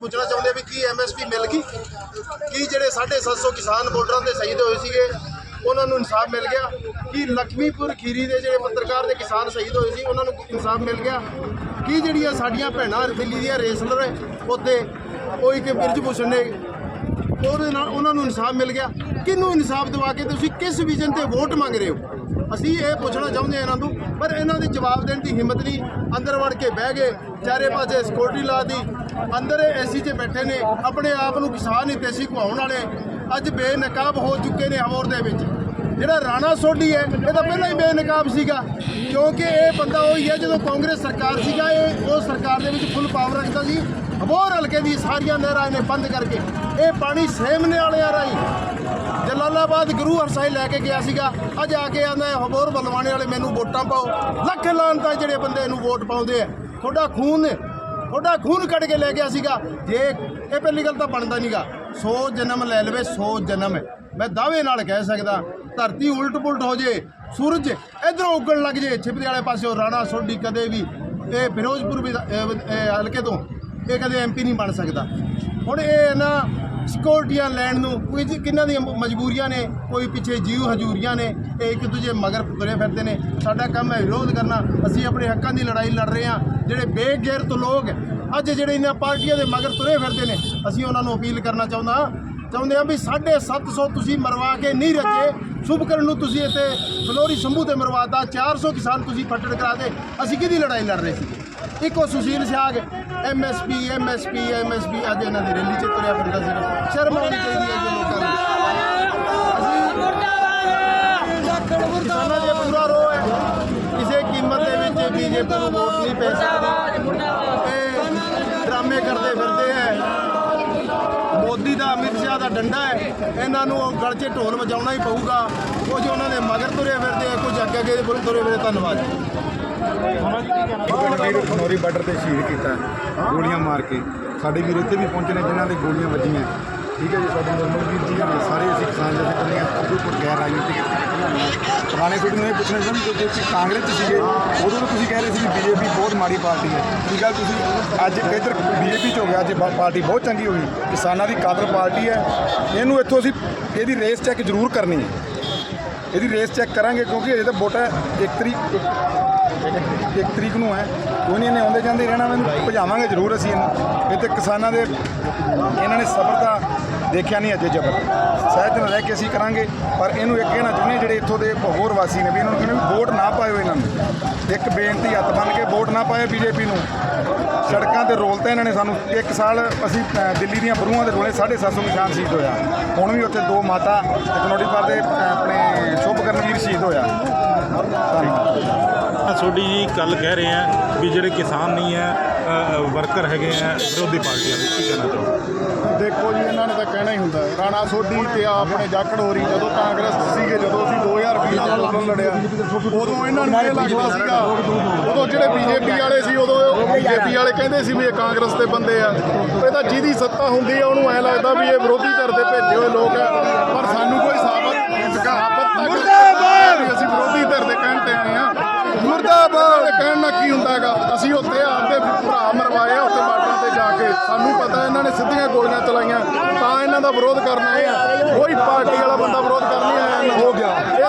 ਪੁੱਛਣਾ ਚਾਹੁੰਦੇ ਵੀ ਕੀ ਐਮਐਸਪੀ ਮਿਲ ਗਈ? ਕੀ ਜਿਹੜੇ 750 ਕਿਸਾਨ ਵੋਟਰਾਂ ਦੇ ਸ਼ਹੀਦ ਹੋਏ ਸੀਗੇ, ਉਹਨਾਂ ਨੂੰ ਇਨਸਾਫ ਮਿਲ ਗਿਆ? ਕੀ ਲਖਮੀਪੁਰ ਖੀਰੀ ਦੇ ਜਿਹੜੇ ਪੱਤਰਕਾਰ ਦੇ ਕਿਸਾਨ ਸ਼ਹੀਦ ਹੋਏ ਸੀ, ਉਹਨਾਂ ਨੂੰ ਇਨਸਾਫ ਮਿਲ ਗਿਆ? ਕੀ ਜਿਹੜੀਆਂ ਸਾਡੀਆਂ ਭੈਣਾਂ ਦਿੱਲੀ ਦੀਆਂ ਰੇਸਲਰ ਉੱਤੇ ਉਹ ਇੱਕ ਬਿਰਜ ਭੂਸ਼ਣ ਨੇ ਉਹਦੇ ਨਾਲ ਉਹਨਾਂ ਨੂੰ ਇਨਸਾਫ ਮਿਲ ਗਿਆ। ਕਿਹਨੂੰ ਇਨਸਾਫ ਦਿਵਾ ਕੇ ਤੁਸੀਂ ਕਿਸ ਵਿਜ਼ਨ ਤੇ ਵੋਟ ਮੰਗ ਰਹੇ ਹੋ? ਅਸੀਂ ਇਹ ਪੁੱਛਣਾ ਚਾਹੁੰਦੇ ਹਾਂ ਇਹਨਾਂ ਨੂੰ, ਪਰ ਇਹਨਾਂ ਦੀ ਜਵਾਬ ਦੇਣ ਦੀ ਹਿੰਮਤ ਨਹੀਂ। ਅੰਦਰ ਵੜ ਕੇ ਬਹਿ ਗਏ, ਚਾਰੇ ਪਾਸੇ ਸਿਕਿਉਰਿਟੀ ਲਾ ਦੀ ਅੰਦਰ ਏਸੀ 'ਚ ਬੈਠੇ ਨੇ, ਆਪਣੇ ਆਪ ਨੂੰ ਕਿਸਾਨ ਹਿਤੈਸ਼ੀ ਕਹਾਉਣ ਵਾਲੇ। ਅੱਜ ਬੇਨਕਾਬ ਹੋ ਚੁੱਕੇ ਨੇ ਹਮੌਰ ਦੇ ਵਿੱਚ। ਜਿਹੜਾ ਰਾਣਾ ਸੋਢੀ ਹੈ, ਇਹ ਤਾਂ ਪਹਿਲਾਂ ਹੀ ਬੇਨਕਾਬ ਸੀਗਾ, ਕਿਉਂਕਿ ਇਹ ਬੰਦਾ ਉਹੀ ਹੈ ਜਦੋਂ ਕਾਂਗਰਸ ਸਰਕਾਰ ਸੀਗਾ, ਇਹ ਉਹ ਸਰਕਾਰ ਦੇ ਵਿੱਚ ਫੁੱਲ ਪਾਵਰ ਰੱਖਦਾ ਸੀ। ਹਮੌਰ ਹਲਕੇ ਦੀ ਸਾਰੀਆਂ ਨਹਿਰਾਂ ਨੇ ਬੰਦ ਕਰਕੇ, ਇਹ ਪਾਣੀ ਸੇਮਨੇ ਵਾਲਿਆਂ ਰਾਹੀਂ ਜਲਾਲਾਬਾਦ ਗੁਰੂ ਹਰਸਾਈ ਲੈ ਕੇ ਗਿਆ ਸੀਗਾ। ਅੱਜ ਆ ਕੇ ਆਂਦਾ ਹਬੋਰ ਬਲਵਾਣੇ ਵਾਲੇ ਮੈਨੂੰ ਵੋਟਾਂ ਪਾਓ। ਲੱਖ ਲਾਂਤਾ ਜਿਹੜੇ ਬੰਦੇ ਇਹਨੂੰ ਵੋਟ ਪਾਉਂਦੇ ਆ। ਤੁਹਾਡਾ ਖੂਨ ਤੁਹਾਡਾ ਖੂਨ ਕੱਢ ਕੇ ਲੈ ਗਿਆ ਸੀਗਾ। ਜੇ ਇਹ ਪਹਿਲੀ ਗੱਲ ਤਾਂ ਬਣਦਾ ਨਹੀਂਗਾ 100 ਜਨਮ ਲੈ ਲਵੇ 100 ਜਨਮ। ਮੈਂ ਦਾਅਵੇ ਨਾਲ ਕਹਿ ਸਕਦਾ, ਧਰਤੀ ਉਲਟ ਪੁਲਟ ਹੋ ਜੇ, ਸੂਰਜ ਇਧਰੋਂ ਉੱਗਣ ਲੱਗ ਜੇ, ਛਿਪਦੇ ਵਾਲੇ ਪਾਸਿਓਂ ਰਾਣਾ ਸੋਢੀ ਕਦੇ ਵੀ, ਇਹ ਫਿਰੋਜ਼ਪੁਰ ਵੀ ਹਲਕੇ ਤੋਂ, ਇਹ ਕਦੇ ਐਮਪੀ ਨਹੀਂ ਬਣ ਸਕਦਾ। ਹੁਣ ਇਹ ਨਾ ਸਿਕਿਉਰਟੀਆਂ ਲੈਣ ਨੂੰ ਕੋਈ ਜੀ ਕਿੰਨਾਂ ਦੀਆਂ ਮਜਬੂਰੀਆਂ ਨੇ? ਕੋਈ ਪਿੱਛੇ ਜੀਵ ਹਜੂਰੀਆਂ ਨੇ, ਇਹ ਇੱਕ ਦੂਜੇ ਮਗਰ ਤੁਰੇ ਫਿਰਦੇ ਨੇ। ਸਾਡਾ ਕੰਮ ਹੈ ਵਿਰੋਧ ਕਰਨਾ। ਅਸੀਂ ਆਪਣੇ ਹੱਕਾਂ ਦੀ ਲੜਾਈ ਲੜ ਰਹੇ ਹਾਂ। ਜਿਹੜੇ ਬੇਗੈਰਤ ਲੋਕ ਅੱਜ ਜਿਹੜੇ ਇਹਨਾਂ ਪਾਰਟੀਆਂ ਦੇ ਮਗਰ ਤੁਰੇ ਫਿਰਦੇ ਨੇ, ਅਸੀਂ ਉਹਨਾਂ ਨੂੰ ਅਪੀਲ ਕਰਨਾ ਚਾਹੁੰਦਾ ਚਾਹੁੰਦੇ ਆ ਵੀ 750 ਤੁਸੀਂ ਮਰਵਾ ਕੇ ਨਹੀਂ ਰੱਜੇ। ਸ਼ੁਭਕਰਨ ਨੂੰ ਤੁਸੀਂ ਇੱਥੇ ਫਲੋਰੀ ਸੰਭੂ ਤੇ ਮਰਵਾਤਾ 400 ਕਿਸਾਨ ਤੁਸੀਂ ਫੱਟੜ ਕਰਾ ਦੇ ਅਸੀਂ ਕਿਹਦੀ ਲੜਾਈ ਲੜ ਰਹੇ ਸੀ ਇੱਕੋ Sushil Siyag MSP MSP MSP ਅੱਜ ਇਹਨਾਂ ਦੀ ਰੈਲੀ 'ਚ ਤੁਰਿਆ ਫਿਰਦਾ ਸੀ ਸ਼ਰਮ ਆਉਣੀ ਚਾਹੀਦੀ ਹੈ ਲੋਕਾਂ ਨੂੰ। ਕਿਸਾਨਾਂ ਦੇ ਪੂਰਾ ਰੋਹ ਹੈ। ਕਿਸੇ ਕੀਮਤ ਦੇ ਵਿੱਚ ਬੀਜੇਪੀ ਨੂੰ ਵੋਟ ਨਹੀਂ ਪੈ ਸਕਦੀ। ਡੰਡਾ ਹੈ। ਇਹਨਾਂ ਨੂੰ ਉਹ ਗਲ 'ਚ ਢੋਲ ਵਜਾਉਣਾ ਹੀ ਪਊਗਾ। ਕੁਝ ਉਹਨਾਂ ਦੇ ਮਗਰ ਤੁਰੇ ਫਿਰਦੇ ਆ, ਕੁਝ ਅੱਗੇ ਅੱਗੇ ਤੁਰੇ ਫਿਰਦੇ ਧੰਨਵਾਦ। ਵੀਰ ਬਾਰਡਰ ਤੇ ਸ਼ਹੀਦ ਕੀਤਾ, ਗੋਲੀਆਂ ਮਾਰ ਕੇ। ਸਾਡੇ ਵੀਰ ਇੱਥੇ ਵੀ ਪਹੁੰਚੇ ਨੇ, ਜਿਨ੍ਹਾਂ ਦੇ ਗੋਲੀਆਂ ਵੱਜੀਆਂ। ਠੀਕ ਹੈ ਜੀ, ਸਾਡੇ ਨਰਮਲ ਜੀ ਨੇ ਸਾਰੇ ਅਸੀਂ ਕਿਸਾਨ ਜਿਹੜੇ ਕੰਨੀਆਂ ਅੱਗੇ ਗੈਰ ਰਾਜਨੀਤਿਕ ਪੁਰਾਣੇ ਤੁਹਾਡੇ ਨੂੰ ਇਹ ਪੁੱਛਣਾ ਸੀ ਕਿ ਤੁਸੀਂ ਕਾਂਗਰਸ 'ਚ ਸੀਗੇ, ਉਦੋਂ ਤਾਂ ਤੁਸੀਂ ਕਹਿ ਰਹੇ ਸੀ ਵੀ ਬੀਜੇਪੀ ਬਹੁਤ ਮਾੜੀ ਪਾਰਟੀ ਹੈ। ਠੀਕ ਗੱਲ ਤੁਸੀਂ, ਅੱਜ ਇੱਧਰ ਬੀਜੇਪੀ 'ਚ ਹੋ ਗਿਆ, ਅੱਜ ਪਾਰਟੀ ਬਹੁਤ ਚੰਗੀ ਹੋਈ ਕਿਸਾਨਾਂ ਦੀ ਕਾਦਰ ਪਾਰਟੀ ਹੈ। ਇਹਨੂੰ ਇੱਥੋਂ ਅਸੀਂ ਇਹਦੀ ਰੇਸ ਚੈੱਕ ਜ਼ਰੂਰ ਕਰਨੀ ਹੈ। ਇਹਦੀ ਰੇਸ ਚੈੱਕ ਕਰਾਂਗੇ, ਕਿਉਂਕਿ ਇਹ ਤਾਂ ਵੋਟਾਂ ਇੱਕ ਤਰੀਕ, ਇੱਕ- ਤਰੀਕ ਨੂੰ ਹੈ। ਕੋਈ ਨਹੀਂ, ਇਹਨੇ ਆਉਂਦੇ ਜਾਂਦੇ ਰਹਿਣਾ, ਮੈਨੂੰ ਭਜਾਵਾਂਗੇ ਜ਼ਰੂਰ ਅਸੀਂ ਇਹਨੂੰ। ਇਹ ਤੇ ਕਿਸਾਨਾਂ ਦੇ, ਇਹਨਾਂ ਨੇ ਸਬਰ ਦਾ ਦੇਖਿਆ ਨਹੀਂ ਅਜੇ ਜਬਰ। ਸਹਿਜ ਨਾਲ ਰਹਿ ਕੇ ਅਸੀਂ ਕਰਾਂਗੇ, ਪਰ ਇਹਨੂੰ ਇੱਕ ਕਹਿਣਾ ਚਾਹੁੰਦੇ ਹਾਂ ਜਿਹੜੇ ਇੱਥੋਂ ਦੇ ਹੋਰ ਵਾਸੀ ਨੇ ਵੀ ਇਹਨਾਂ ਨੂੰ ਕਹਿੰਦੇ ਵੀ ਵੋਟ ਨਾ ਪਾਇਓ ਇਹਨਾਂ ਨੂੰ। ਇੱਕ ਬੇਨਤੀ ਹੱਥ ਬੰਨ ਕੇ ਵੋਟ ਨਾ ਪਾਇਓ ਬੀਜੇਪੀ ਨੂੰ। ਸੜਕਾਂ ਤੇ ਰੋਲ ਤਾਂ ਇਹਨਾਂ ਨੇ ਸਾਨੂੰ ਇੱਕ ਸਾਲ ਅਸੀਂ ਅ, ਦਿੱਲੀ ਦੀਆਂ ਬਰੂਹਾਂ ਦੇ ਰੋਲੇ 750 ਨਿਸ਼ਾਨ ਸ਼ਹੀਦ ਹੋਇਆ। ਹੁਣ ਵੀ ਉੱਥੇ ਦੋ ਮਾਤਾ ਕਨੋਡੀਪੁਰ ਦੇ ਅ, ਆਪਣੇ ਸ਼ੁਭਕਰਨਵੀਰ ਸ਼ਹੀਦ ਹੋਇਆ। ਧੰਨਵਾਦ। ਸੋਢੀ ਜੀ ਕੱਲ ਕਹਿ ਰਹੇ ਆ ਵੀ ਜਿਹੜੇ ਕਿਸਾਨ ਨਹੀਂ ਹੈ ਵਰਕਰ ਹੈਗੇ ਆ ਵਿਰੋਧੀ ਪਾਰਟੀਆਂ ਦੇ ਕੀ ਕਹਿਣਾ ਚਾਹੋ ਦੇਖੋ ਜੀ ਇਹਨਾਂ ਨੇ ਤਾਂ ਕਹਿਣਾ ਹੀ ਹੁੰਦਾ ਹੈ। ਰਾਣਾ ਸੋਢੀ ਤੇ ਆ ਆਪਣੇ ਜਾਖੜ ਹੋਰੀ ਜਦੋਂ ਕਾਂਗਰਸ 2020 ਨਾਲ ਅੰਦੋਲਨ ਲੜਿਆ। ਉਦੋਂ ਇਹਨਾਂ ਨੂੰ ਇਹ ਲੱਗਦਾ ਸੀਗਾ ਉਦੋਂ ਜਿਹੜੇ ਬੀਜੇਪੀ ਵਾਲੇ ਸੀ ਉਦੋਂ ਬੀਜੇਪੀ ਵਾਲੇ ਕਹਿੰਦੇ ਸੀ ਵੀ ਇਹ ਕਾਂਗਰਸ ਦੇ ਬੰਦੇ ਆ। ਇਹ ਤਾਂ ਜਿਹਦੀ ਸੱਤਾ ਹੁੰਦੀ ਆ ਉਹਨੂੰ ਐ ਲੱਗਦਾ ਵੀ ਇਹ ਵਿਰੋਧੀ ਧਿਰ ਦੇ ਭੇਜੇ ਹੋਏ ਲੋਕ ਆ। ਪਰ ਸਾਨੂੰ ਕੋਈ ਸਾਬਤ ਸਾਬਤ ਤੱਕ ਵੀ ਅਸੀਂ ਵਿਰੋਧੀ ਧਿਰ ਦੇ ਕਹਿਣ ਤੇ ਆਏ ਆ। ਮੁਰਦਾਬਾਦ! ਕਹਿਣ ਨਾਲ ਕੀ ਹੁੰਦਾ ਹੈਗਾ? ਅਸੀਂ ਉੱਥੇ ਆਪਦੇ ਭਰਾ ਮਰਵਾਏ ਆ ਉੱਥੇ ਬਾਰਡਰ ਤੇ ਜਾ ਕੇ। ਸਾਨੂੰ ਪਤਾ ਇਹਨਾਂ ਨੇ ਸਿੱਧੀਆਂ ਗੋਲੀਆਂ ਚਲਾਈਆਂ ਤਾਂ ਇਹਨਾਂ ਦਾ ਵਿਰੋਧ ਕਰਨ ਆ। ਕੋਈ ਪਾਰਟੀ ਵਾਲਾ ਬੰਦਾ ਵਿਰੋਧ ਕਰਨ ਨਹੀਂ ਆਇਆ। ਹੋ ਗਿਆ। ਹੋ